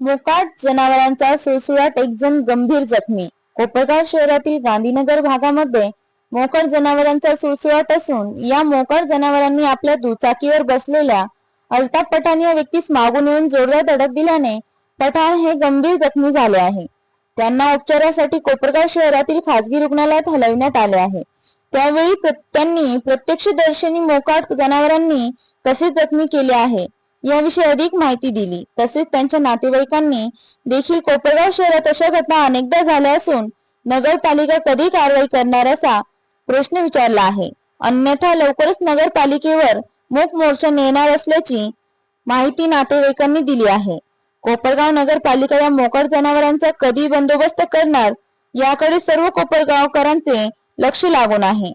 मोकाट जनावरांचा सुळसुळाट एक जण गंभीर जखमी. कोपरगाव शहरातील गांधीनगर भागामध्ये मोकड जनावरांचा सुळसुळाट असून या मोकड जनावरांनी आपल्या दुचाकीवर बसलेल्या अल्ताफ पठाण या व्यक्तीस मागून येऊन जोरदार धडक दिल्याने पठाण हे गंभीर जखमी झाले आहे. त्यांना उपचारासाठी कोपरगाव शहरातील खासगी रुग्णालयात हलविण्यात आले आहे. त्यावेळी त्यांनी प्रत्यक्षदर्शनी मोकाट जनावरांनी कसे जखमी केले आहे? याविषयी अधिक माहिती दिली. तसेच त्यांच्या नातेवाईकांनी देखील कोपरगाव शहरात अशा घटना अनेकदा झाल्या असून नगरपालिका कधी कारवाई करणार असा प्रश्न विचारला आहे. अन्यथा लवकरच नगरपालिकेवर मूक मोर्चा नेणार असल्याची माहिती नातेवाईकांनी दिली आहे. कोपरगाव नगरपालिका या मोकाट जनावरांचा कधी बंदोबस्त करणार याकडे सर्व कोपरगावकरांचे लक्ष लागून आहे.